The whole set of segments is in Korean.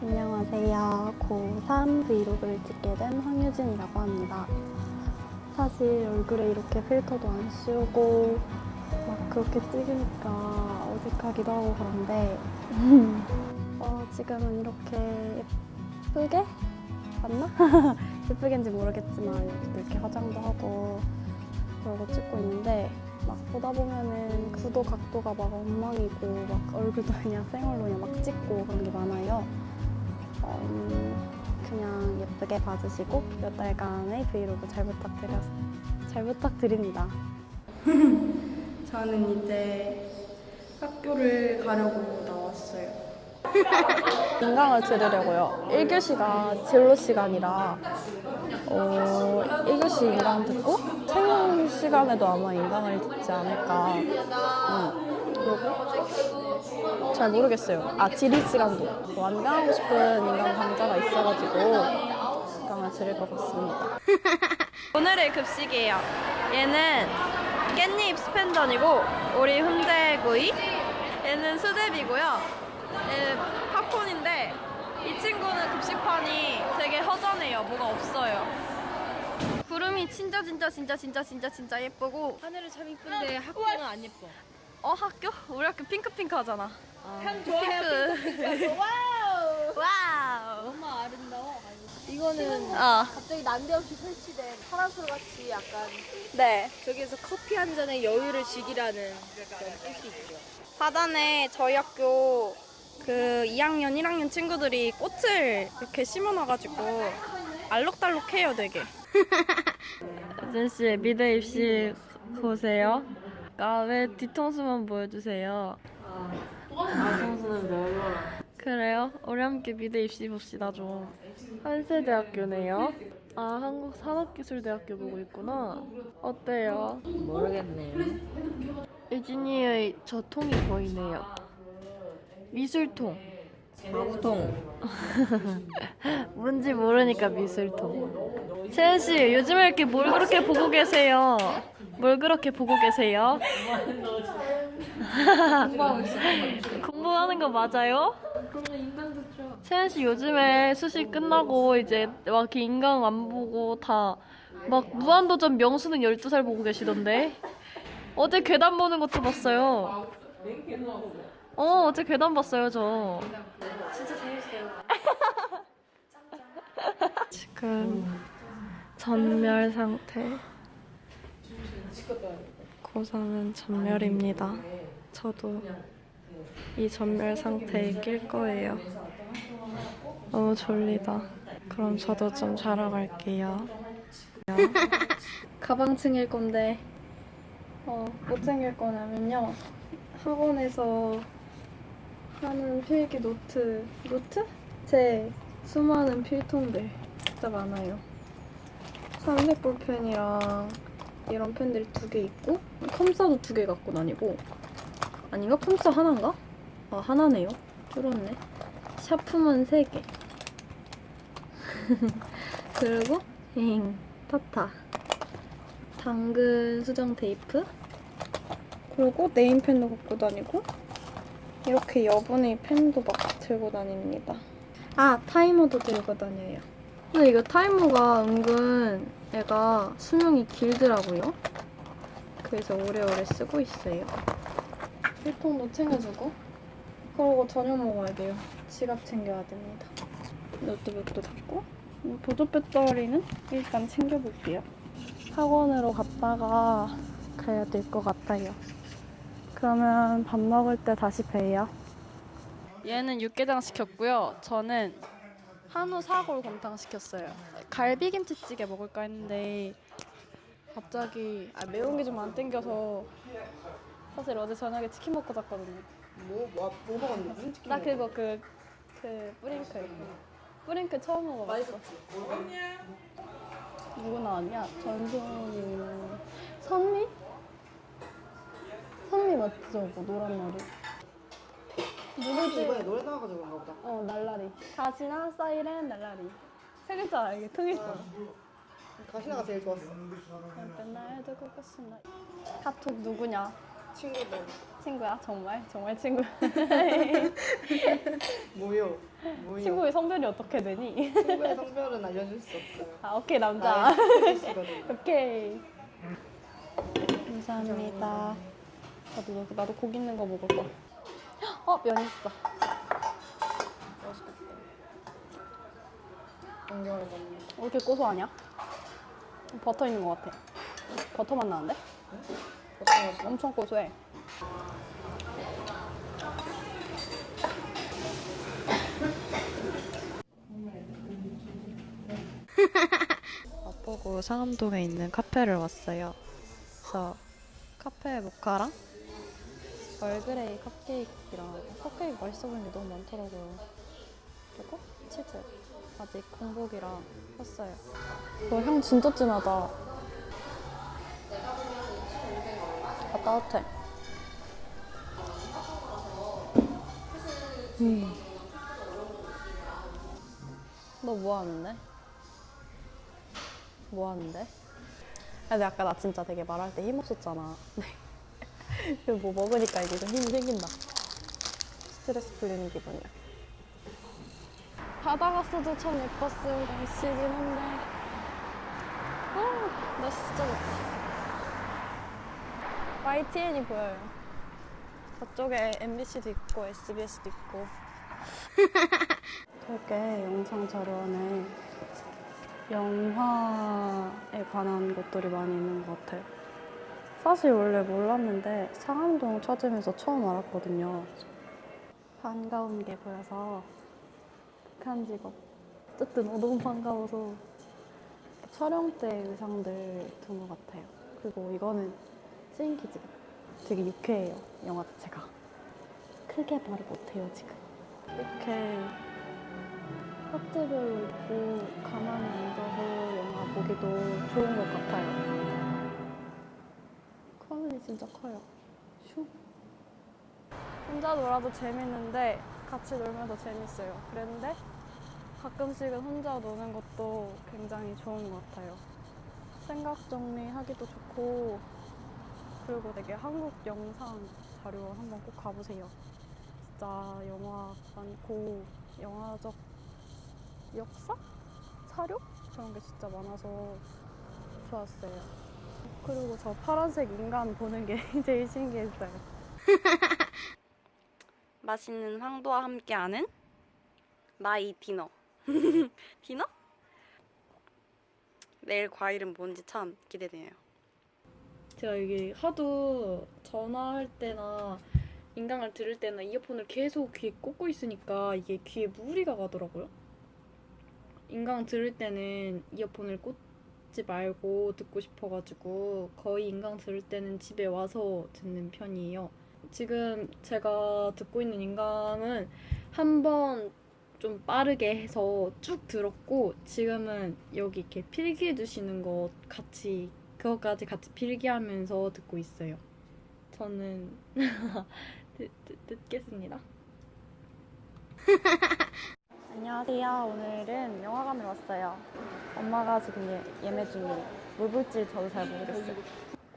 안녕하세요. 고3 브이로그를 찍게 된 황유진이라고 합니다. 사실 얼굴에 이렇게 필터도 안 씌우고 막 그렇게 찍으니까 어색하기도 하고 그런데 어, 지금은 이렇게 예쁘게 맞나? 예쁘게인지 모르겠지만 이렇게 화장도 하고 그러고 찍고 있는데 막 보다 보면은 구도 각도가 막 엉망이고 막 얼굴도 그냥 생얼로 그냥 막 찍고 그런 게 많아요. 음, 그냥 예쁘게 봐주시고 몇 달간의 브이로그 잘 부탁드려 잘 부탁드립니다. 저는 이제 학교를 가려고 나왔어요. 인강을 들으려고요. 1교시가 진로 시간이라 어, 1교시 인강 듣고 채용 시간에도 아마 인강을 듣지 않을까. 음. 그리고 잘 모르겠어요. 아, 지리 시간도. 완강하고 싶은 인강 강좌가 있어가지고 인강을 들을 것 같습니다. 오늘의 급식이에요. 얘는 깻잎 스펜전이고 우리 훈제구이. 얘는 수제비고요. 얘는 팝콘인데 이 친구는 급식판이 되게 허전해요. 뭐가 없어요. 구름이 진짜 진짜 진짜 진짜 진짜 진짜 예쁘고 하늘은 참 이쁜데 학교는 안 예뻐. 어 학교? 우리 학교 핑크핑크 하잖아. 참 핑크. 와우. 와우. 너무 아름다워. 이거는 어. 갑자기 난데없이 설치된 파라솔 같이 약간 네. 저기에서 커피 한 잔의 여유를 즐기라는 그런 뜻이 있죠. 하단에 저희 학교 그 2학년, 1학년 친구들이 꽃을 이렇게 심어놔가지고 알록달록해요, 되게. 여진 씨 미대 입시 보세요. 아, 왜 뒤통수만 보여주세요? 뒤통수는 별로라. 그래요? 우리 함께 미대 입시 봅시다 좀. 한세대학교네요. 아, 한국산업기술대학교 보고 있구나. 어때요? 모르겠네요. 유진이의 저 통이 보이네요. 미술통. 아우통. 뭔지 모르니까 미술통. 채연 씨, 요즘에 이렇게 뭘 그렇게 보고 계세요? 뭘 그렇게 보고 계세요? 공부하는 거 맞아요? 채연 씨 요즘에 수시 끝나고 이제 막 이렇게 인강 안 보고 다 막 무한도전 명수는 12살 보고 계시던데? 어제 괴담 보는 것도 봤어요. 어, 어제 괴담 봤어요, 저. 지금 전멸 상태. 고3은 전멸입니다. 저도 이 전멸 상태에 낄 거예요. 너무 졸리다. 그럼 저도 좀 자러 갈게요. 가방 챙길 건데 어, 못 챙길 거냐면요. 학원에서 하는 필기 노트, 노트? 제 수많은 필통들 진짜 많아요. 삼색 볼펜이랑 이런 펜들이 두 개 있고 컴사도 두 개 갖고 다니고 아닌가? 컴사 하나인가? 아 하나네요. 줄었네. 샤프만 세 개. 그리고 잉 타타 당근 수정 테이프 그리고 네임펜도 갖고 다니고 이렇게 여분의 펜도 막 들고 다닙니다. 아 타이머도 들고 다녀요. 근데 이거 타이머가 은근 얘가 수명이 길더라고요. 그래서 오래오래 쓰고 있어요. 필통도 챙겨주고 그리고 저녁 먹어야 돼요. 지갑 챙겨야 됩니다. 노트북도 닫고 음, 보조 배터리는 일단 챙겨볼게요. 학원으로 갔다가 가야 될 것 같아요. 그러면 밥 먹을 때 다시 봬요. 얘는 육개장 시켰고요. 저는 한우 사골 곰탕 시켰어요. 갈비 김치찌개 먹을까 했는데 갑자기 아, 매운 게 좀 안 땡겨서 사실 어제 저녁에 치킨 먹고 잤거든요. 뭐, 뭐, 뭐 먹었는데? 무슨 치킨? 나 그거 그, 그 뿌링클 뿌링클 처음 먹어봤어. 누구 나왔냐? 전소민, 선미? 맞지 저거 노란 머리. 누구지? 이번에 노래 나와가지고 그런가 보다. 어 날라리. 가시나 사이렌 날라리. 세 글자 이게 통일성. 가시나가 제일 좋았어. 맨날 두고 끝이나. 카톡 누구냐? 친구들 친구야 정말 정말 친구. 모여. 모여. 친구의 성별이 어떻게 되니? 친구의 성별은 알려줄 수 없어요. 아 오케이 남자. 친구시거든요. 오케이. 감사합니다. 나도 나도, 나도 고기 있는 거 먹을 거. 어, 면 있어. 맛있겠다. 안경을 먹는. 왜 이렇게 고소하냐? 버터 있는 거 같아. 버터 맛 나는데? 어떤 맛이야? 엄청 고소해. 맛보고 상암동에 있는 카페를 왔어요. 그래서 카페 모카랑 얼그레이 컵케이크랑 컵케이크 맛있어 보이는 게 너무 많더라고요. 그리고 치즈 아직 공복이랑 샀어요. 와, 향 진짜 진하다. 아, 따뜻해. 음. 너 뭐 하는데? 뭐 하는데? 근데 아까 나 진짜 되게 말할 때 힘없었잖아. 네. 뭐 먹으니까 이게 좀 힘이 생긴다. 스트레스 풀리는 기분이야. 바다 갔어도 참 예뻤을 날씨긴 한데. 아, 날씨 진짜 좋다. YTN이 보여요. 저쪽에 MBC도 있고 SBS도 있고. 되게 영상 자료안에 영화에 관한 것들이 많이 있는 것 같아요. 사실 원래 몰랐는데 상암동 찾으면서 처음 알았거든요. 반가운 게 보여서 극한 직업. 어쨌든 어, 너무 반가워서 촬영 때 의상들 든것 같아요. 그리고 이거는 찐키즈. 되게 유쾌해요, 영화 자체가. 크게 말을 못해요, 지금. 이렇게 파트별로 있고 가만히 앉아서 영화 보기도 좋은 것 같아요. 진짜 커요. 슈. 혼자 놀아도 재밌는데 같이 놀면 더 재밌어요. 그런데 가끔씩은 혼자 노는 것도 굉장히 좋은 것 같아요. 생각 정리하기도 좋고 그리고 되게 한국 영상 자료 한번 꼭 가보세요. 진짜 영화 많고 영화적 역사? 사료? 그런 게 진짜 많아서 좋았어요. 그리고 저 파란색 인간 보는 게 제일 신기했어요. 맛있는 황도와 함께하는 마이 디너. 디너? 내일 과일은 뭔지 참 기대돼요. 제가 이게 하도 전화할 때나 인강을 들을 때나 이어폰을 계속 귀에 꽂고 있으니까 이게 귀에 무리가 가더라고요. 인강 들을 때는 이어폰을 꽂 지 말고 듣고 싶어가지고 거의 인강 들을 때는 집에 와서 듣는 편이에요. 지금 제가 듣고 있는 인강은 한 번 좀 빠르게 해서 쭉 들었고 지금은 여기 이렇게 필기해 주시는 거 같이 그거까지 같이 필기하면서 듣고 있어요. 저는 듣, 듣, 듣겠습니다. 안녕하세요. 오늘은 영화관에 왔어요. 엄마가 지금 예, 예매 중이에요. 뭘 볼지 저도 잘 모르겠어요.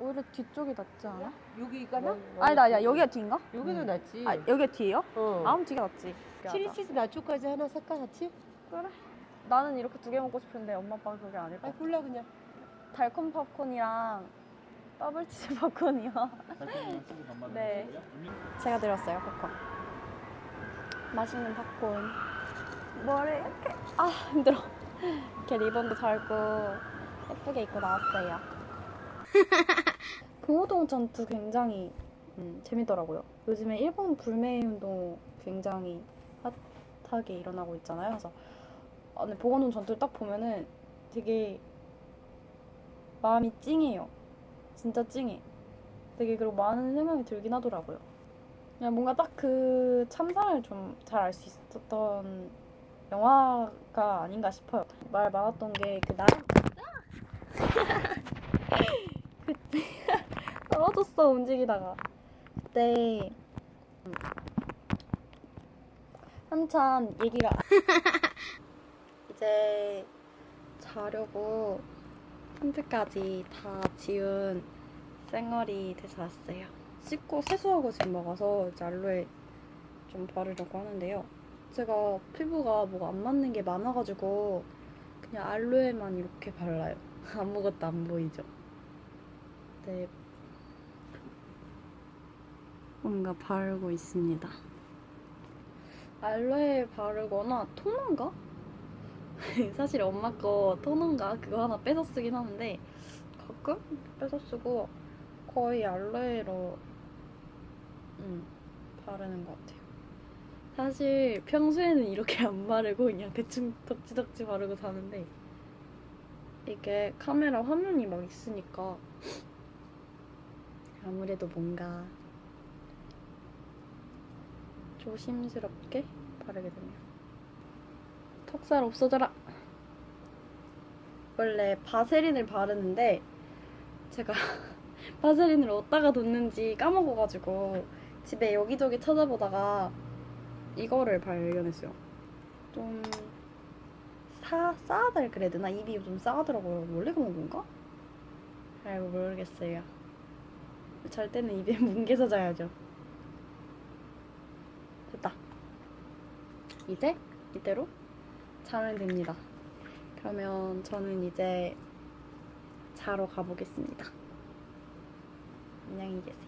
오히려 뒤쪽이 낫지 않아? 여기가 나? 아니다, 아니다. 여기가 뒤인가? 여기도 낫지. 아, 여기가 뒤예요? 어. 아무 뒤가 낫지. 치리치즈 나초까지 하나 살까 같이? 그래. 나는 이렇게 두 개 먹고 싶은데 엄마 아빠가 그게 아닐 것아 같아. 골라 그냥. 달콤 팝콘이랑 더블 치즈 팝콘이요. 네. 제가 드렸어요, 팝콘. 맛있는 팝콘. 머리 이렇게 아 힘들어. 이렇게 리본도 달고 예쁘게 입고 나왔어요. 금호동 전투 굉장히 음, 재밌더라고요. 요즘에 일본 불매 운동 굉장히 핫하게 일어나고 있잖아요. 그래서 아, 근데 보건동 전투를 딱 보면은 되게 마음이 찡해요. 진짜 찡해. 되게 그리고 많은 생각이 들긴 하더라고요. 그냥 뭔가 딱 그 참상을 좀 잘 알 수 있었던 영화가 아닌가 싶어요. 말 많았던 게 그 나랑 그때 떨어졌어 움직이다가 그때 음, 한참 얘기가 이제 자려고 텐트까지 다 지운 쌩얼이 돼서 왔어요. 씻고 세수하고 지금 나가서 이제 알로에 좀 바르려고 하는데요. 제가 피부가 뭐가 안 맞는 게 많아가지고 그냥 알로에만 이렇게 발라요. 아무것도 안 보이죠? 네. 뭔가 바르고 있습니다. 알로에 바르거나 토너인가? 사실 엄마 거 토너인가 그거 하나 뺏어 쓰긴 하는데 가끔 뺏어 쓰고 거의 알로에로 음, 바르는 것 같아요. 사실 평소에는 이렇게 안 바르고 그냥 대충 덕지덕지 바르고 사는데 이게 카메라 화면이 막 있으니까 아무래도 뭔가 조심스럽게 바르게 되네요. 턱살 없어져라! 원래 바세린을 바르는데 제가 바세린을 어디다가 뒀는지 까먹어가지고 집에 여기저기 찾아보다가 이거를 발견했어요. 좀 사, 싸다 그래야 되나? 입이 좀 싸더라고요. 원래 그런 건가? 잘 모르겠어요. 잘 때는 입에 뭉개서 자야죠. 됐다. 이제 이대로 자면 됩니다. 그러면 저는 이제 자러 가보겠습니다. 안녕히 계세요.